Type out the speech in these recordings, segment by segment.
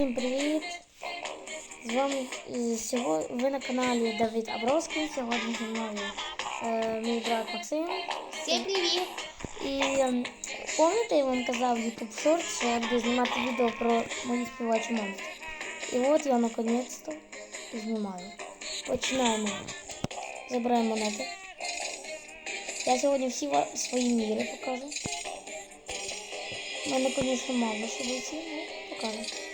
Всім привіт! З вами і сьогодні ви на каналі Давид Абровський. Сьогодні зі мною е, мій брат Максим. Всем привет! І ем, пам'ятаєте, я вам казав в YouTube Shorts, що я буду знімати відео про мої співачі монстри. І от я наконець-то знімаю. Починаємо. Забираємо монети. Я сьогодні всі ва- свої міри покажу. У мене, звісно, мало що але покажу.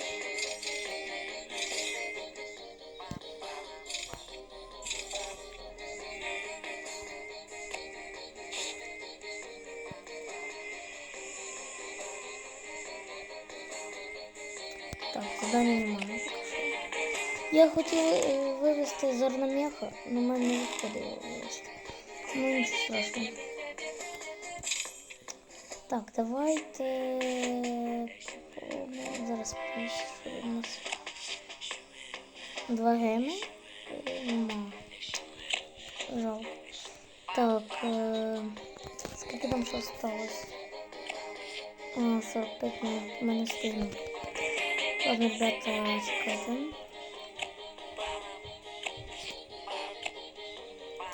Так, задання немає. Я хотів е, вивезти зерномеха, але в мене не виходило вивезти. Ну нічого страшного. Так, давайте. Зараз що у нас. Два геми. Нема. Жалко. Так, е... скільки там що осталось? А, 45 минут. Ми не встигнемо. Ладно, ребята, чекайте.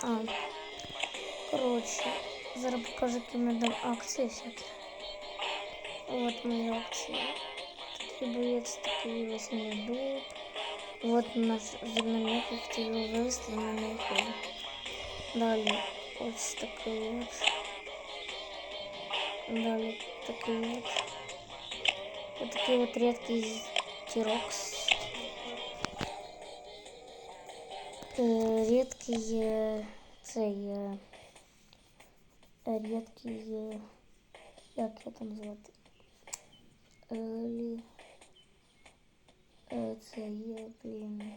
А, коротше, зараз покажу, які в мене там акції всякі. Вот мої акції. Такий боєць, такий восьмий дуб. Вот наш зерномет, я хотів його вивезти, але не виходить. Далі ось такий от. Далі такий от. Вот такий от рідкий тірокс. Е, Рідкий е, цей е, рідкий, е, як його там звати? Е, лі- е, Це є, блін.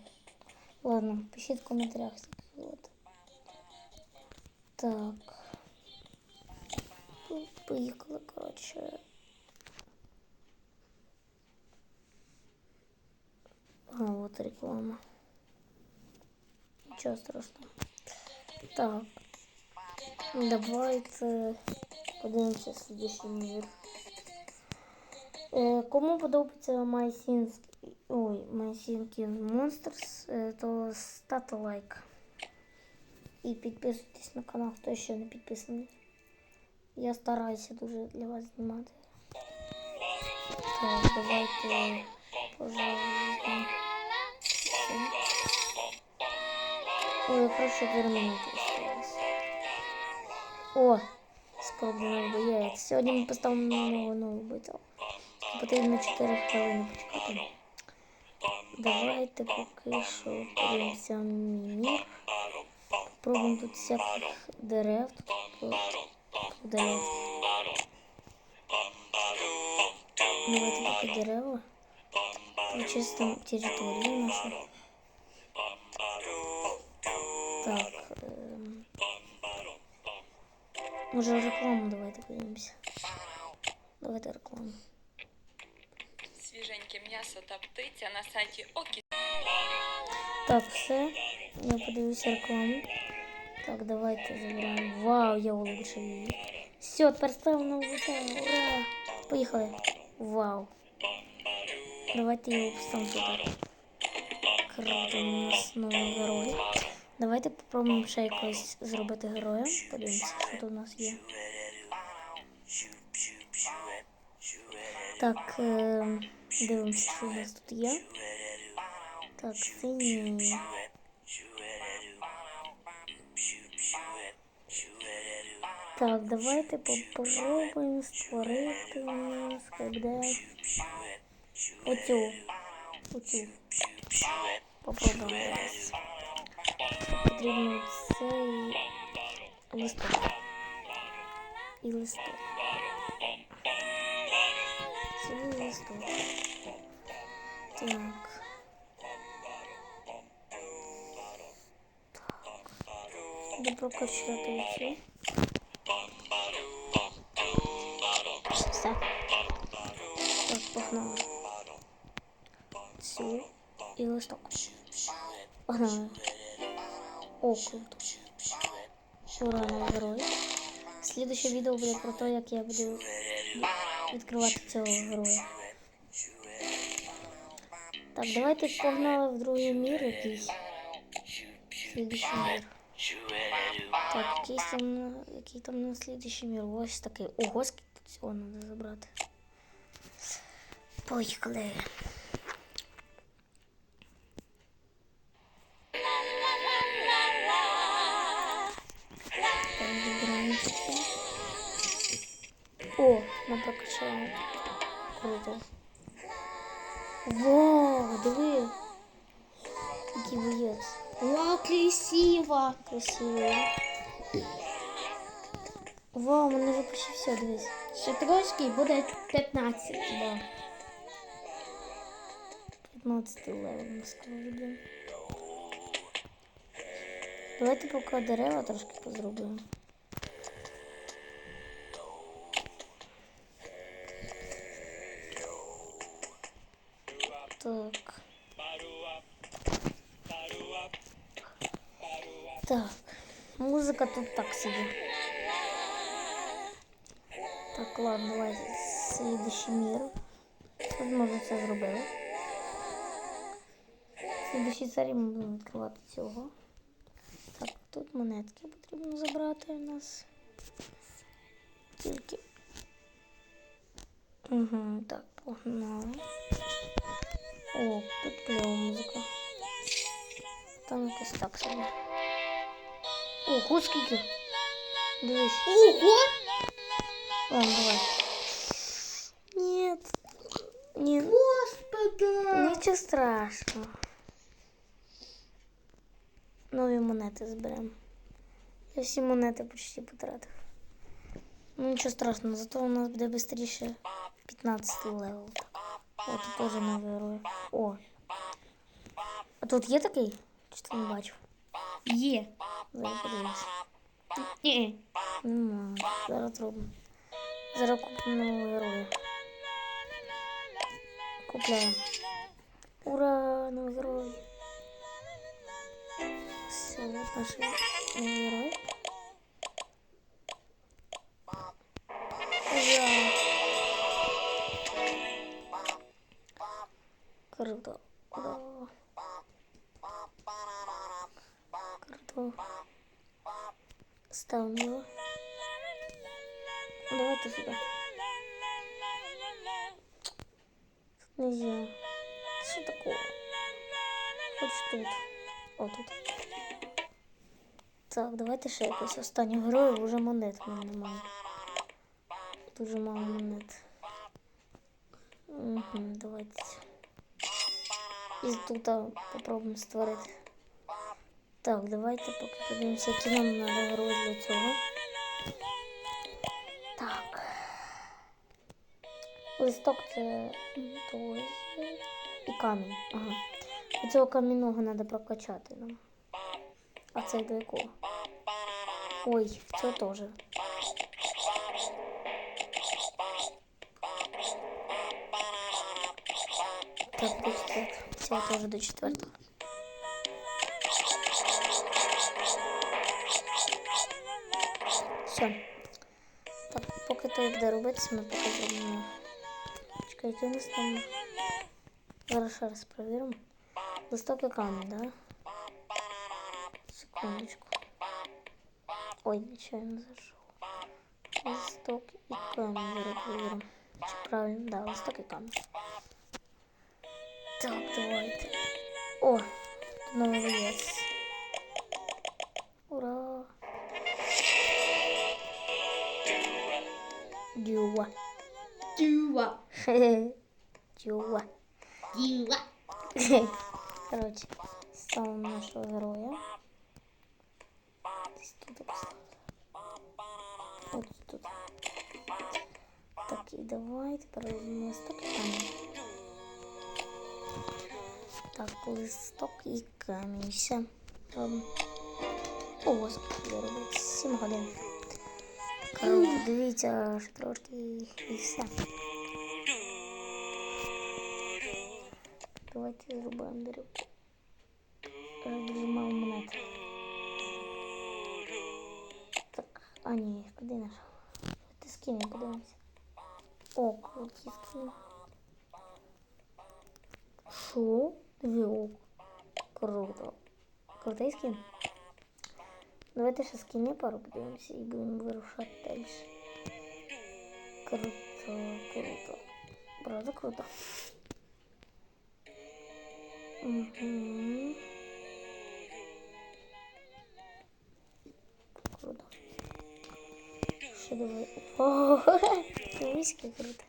Ладно, пишіть в коментарях, як його звати. Так. Ну, Поїхали, коротше. А, вот реклама. Ничего страшного. Так. Давайте подивимося слідчий мір. Е, кому подобається My Sims, ой, My Sims Monsters, е, то ставте лайк. І підписуйтесь на канал, хто ще не підписаний. Я стараюся дуже для вас знімати. Так, давайте, пожалуйста. Ой, якраз 4 минути осталось. О, скоро новий боєць. Сьогодні ми поставимо нового нового бойця. Потрібно 4 хвилини почекати. Давайте поки що подивимося мір. Пробуємо тут всяких дерев. Тут по- дерев. Давайте поки дерева. Почистимо територію нашу. Так. ем, Може рекламу давайте подивимося. Давайте рекламу. Свіженьке м'ясо та птиця на сайті Окі. Так, все. Я подивлюся рекламу. Так, давайте забираємо. Вау, я улучшив її. Все, тепер ставимо на вулиця. Ура! Поїхали. Вау. Давайте його поставимо туди. Круто, у нас новий герой. Давайте попробуємо ще якось зробити героя. Подивимося, що тут у нас є. Так, е, дивимося, що у нас тут є. Так, синій. Так, давайте попробуємо створити у нас де оцю. Оцю. Попробуємо зараз. Потрібно цей листок. І листок. Цей листок. Так. Буду прокачати оцю. Все. Так, погнали. Цю і листок. Погнали. О, круто. Ура, герой. Слідуще відео буде про те, як я буду відкривати цього героя. Так, давайте погнали в другий мір якийсь. Слідуючий мір. Так, якийсь там, який там на слідуючий мір. Ось такий. Ого, скільки всього треба забрати. Поїхали. О, ми прокачаємо. Круто. Вау, диви. Який боєць. Вау, красиво. Красиво. Вау, у мене вже почти все, дивись. Ще трошки і буде 15. Да. 15 левел ми скоро буде. Давайте поки дерева трошки позробимо. Так. Так. Музика тут так собі. Так, ладно, давай слідуючий мір. От ми вже це зробили. В слідуючій серії ми будемо відкривати цього. Так, тут монетки потрібно забрати у нас. Тільки. Угу, так, погнали. О, тут кльова музика. Там якось так собі. Ого, скільки. Дивись. Ого! Ладно, давай. Нет. Не, Господи! нічого страшного. Нові монети зберемо. Я всі монети почти потратив. Ну нічого страшного, зато у нас буде швидше 15 левел. О, тут теж нові герої. О. А тут є такий? Чи ти не бачив? Є. Зараз подивимось. Ні. Нема. Зараз робимо. Зараз купимо нового героя. Купляємо. Ура! Новий герой. Все, вот наш новий герой. Ура! Круто. Ставим его. Давайте сюда. Нельзя. Что такое? Хоч тут. О, тут. Так, давайте ще якось останнього героя, вже монет мене немає. Дуже мало монет. Угу, давайте. І тут попробуємо створити. Так, давайте поки подивимося, які нам треба герої для цього. Так. Листок це. І камінь. Ага. Цього камінного треба прокачати нам. А це до якого? Ой, це теж. Так, до четвертого. Це теж до четвертого. Все. Так, поки той буде робитися, ми поки зробимо. Чекайте, у нас там. Зараз ще раз перевіримо. Листок і камінь, да? Секундочку. Ой, нечаянно зайшов. Листок і камінь. Зараз перевіримо. Чи правильно? Да, листок і камінь. Так, давайте. О, тут новий боєць. Ура! Дюва. Дюва. Дюва. Дюва. Короче, ставим нашего героя. Десь тут поставлю. От тут. Так, і давай тепер візьмемо листок і камінь. Так, листок і камінь. Все. Робимо. Ого, скільки буде робити? 7 годин. Круто, дивіться, що трошки і все. Давайте зробимо дирку. Е, Дуже мало монет. Так, а ні, куди наш? Ти скині подивимося. О, круті скини. Що? Дві Круто. Крутий скін. Давайте ще скіни пару подивимося і будемо вирушати далі. Круто, круто. Правда круто. Угу. Круто. Ще давай. О, дивись, як круто.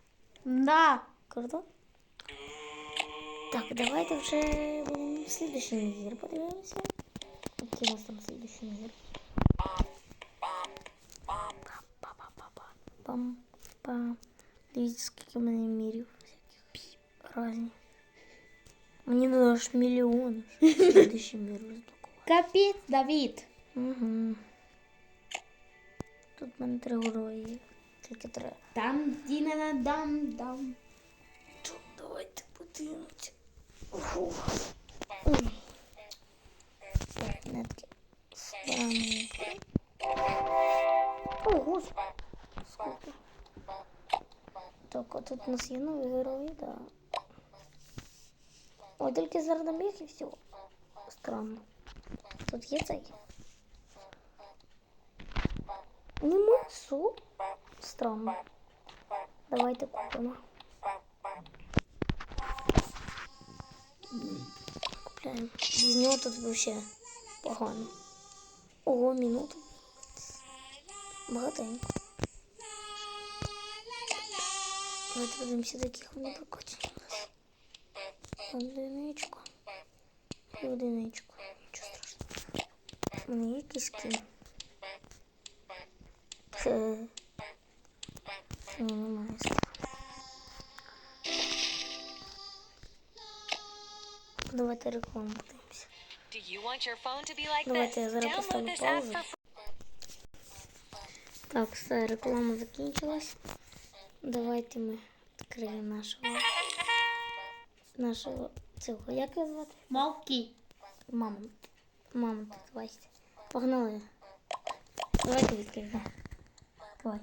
Да. Круто. Так, давайте вже будемо слідуючий мір подивимося. Який у нас там слідуючий мір? Пам, пам. Дивіться, скільки в мене мірів всяких разних. Мені надо аж мільйон. Слідуючий мір розблокувати. Капець, Давід. Угу. Тут в мене три герої. Тільки три. Там, дінана, дам, дам. То давайте подивимося. Фух. Ой. Так, нетки. Странні. О, господи. Скільки. Так, а тут у нас є нові герої, да. Ой, тільки зараз біг і все. Странно. Тут є цей. Нема су. Странно. Давайте купимо. Купляємо. Без нього тут вообще погано. Ого, минуту. Багатенько. Давайте подивимося, до яких вони прокачені у нас. Одиничку. І одиничку. Нічого страшного. У мене є якийсь кін. Хе. Ні, немає скіну. Давайте рекламу подивимося. Do you want your phone to be like Давайте я зараз поставлю паузу. Так, все, реклама закінчилась. Давайте ми відкриємо нашого. Нашого цього. Як його звати? Мовки. Мамонт. Мамонт, давайте. Погнали. Давайте відкриємо. Давай.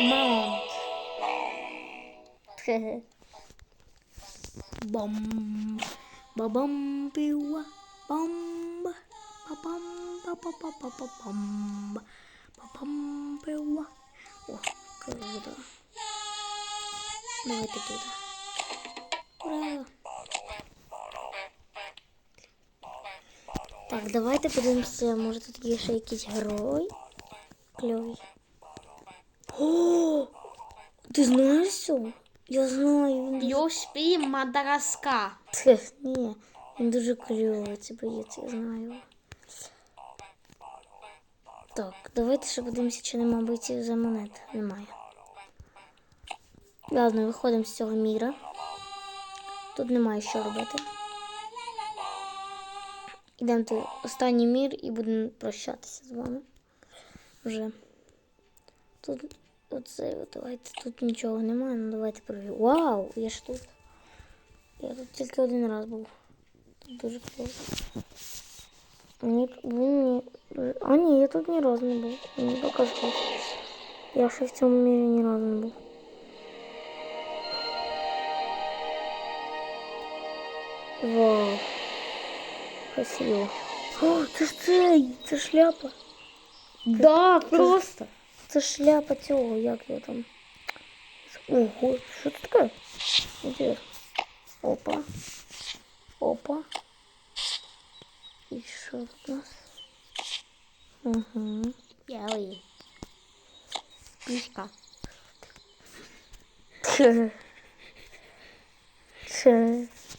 Мамонт. Хе-хе. Бам. Бабам пиуа. Бам. Бабам. Ба-ба-ба-ба-ба-бам. Бабам пиуа. О, круто. Давайте туди. Ура! Так, давайте подивимося, може тут є ще якийсь герой. Кльовий. О! Ти знаєш що? Я знаю, він дуже... Йошпі Мадагаскар. Тьф, Ні, він дуже кльовий, це боєць, я знаю. Так, давайте ще подивимося, чи нема бойців за монет. Немає. Ладно, виходимо з цього міра. Тут немає що робити. Йдемо в останній мір і будемо прощатися з вами. Вже. Тут оце, от, давайте, тут нічого немає, ну давайте провіримо. Вау, я ж тут. Я тут тільки один раз був. Тут дуже класно. Мені, він мені... дуже- А ні, я тут ні разу не був. Мені показалось. Я ще в цьому мірі ні разу не був. Вау. Красиво. О, це ж цей, це шляпа. Да, просто. Це шляпа цього, як його там. Ого, що це таке? Інтересно. Опа. Опа. І що тут у нас? Угу. Яли. Пішка. Це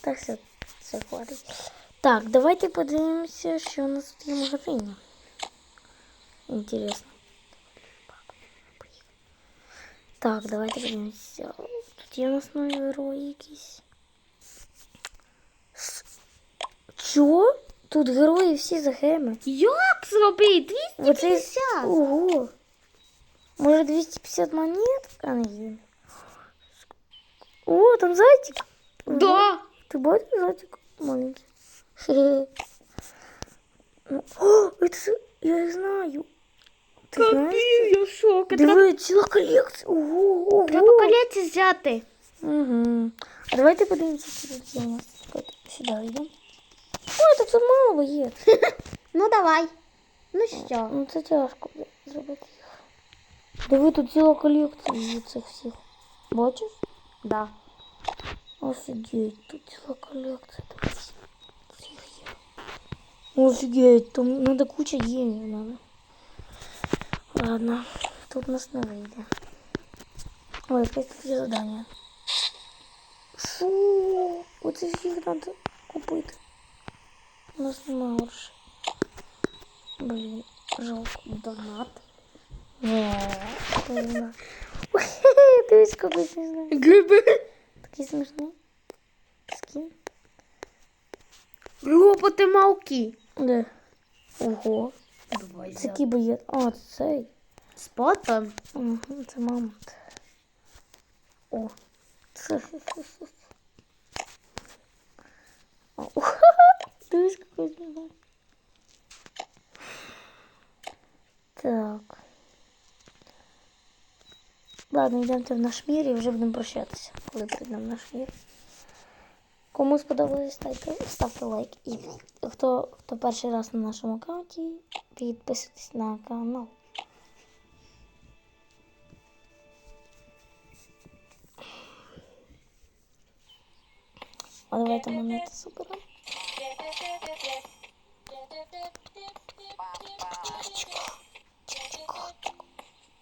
так все, все хватить. Так, давайте подивимося, що у нас тут є в магазині. Інтересно. Так, давайте подивимося. Тут є у нас нові герої якісь. С- Що? Тут герої всі за геми. Як зробити? Оце... 250. Ого. Може 250 монет? А не є. О, там зайчик. Да. Ты бачиш зайчик маленький? Хе-хе. Ну, О, это же, я их знаю. Ти знаєш? я в шокі. Диви, ціла колекція. Ого, Треба ого. колекцію взяти. Угу. давайте подивимося, що тут є у нас. Чекайте, Сюди йдемо. Ой, так тут мало є. Ну давай. Ну що? Ну це тяжко буде зробити їх. Диви, тут ціла колекція є цих всіх. Бачиш? Да. Офігеть, тут ціла колекція. Там всіх є. Офігеть, там надо куча генів надо. Ладно, тут нас не вийде. Ой, тут є задання. Фу, оце всіх треба купити. У нас немає грошей. Блін, жалко. Донат. Ладно. Дивись, какой смешной. Гриби. Такий смішний. Скін. Роботи мавки. Де? Ого. Це кіби є. А, це цей. Спотом. Угу, це мамонт. О. Дивись, какой смішний. Так. Ладно, йдемте в наш мір і вже будемо прощатися, коли прийдемо в наш мір. Кому сподобалось, ставте, ставте лайк. І хто, хто перший раз на нашому аккаунті, підписуйтесь на канал. А давайте монети заберемо.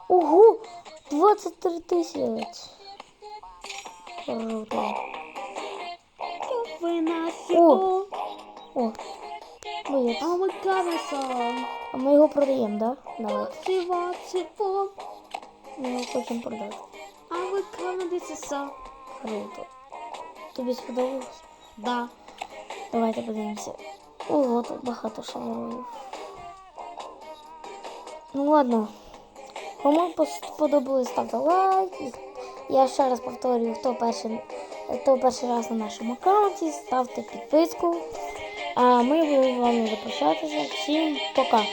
Ого! 23 тисячі. Круто. Ви нас О. О, боєць. А ми камеса. А ми його продаємо, да? Давайте. Сива, сиво. Ми його хочемо продати. А ви камедися. Круто. Тобі сподобалось? Да. Давайте подивимося. Ого, тут багато шаворів. Ну ладно. Кому сподобалось, ставте лайк. Я ще раз повторюю, хто перший, хто перший раз на нашому аккаунті, ставте підписку. А ми будемо з вами запрощатися. Всім пока!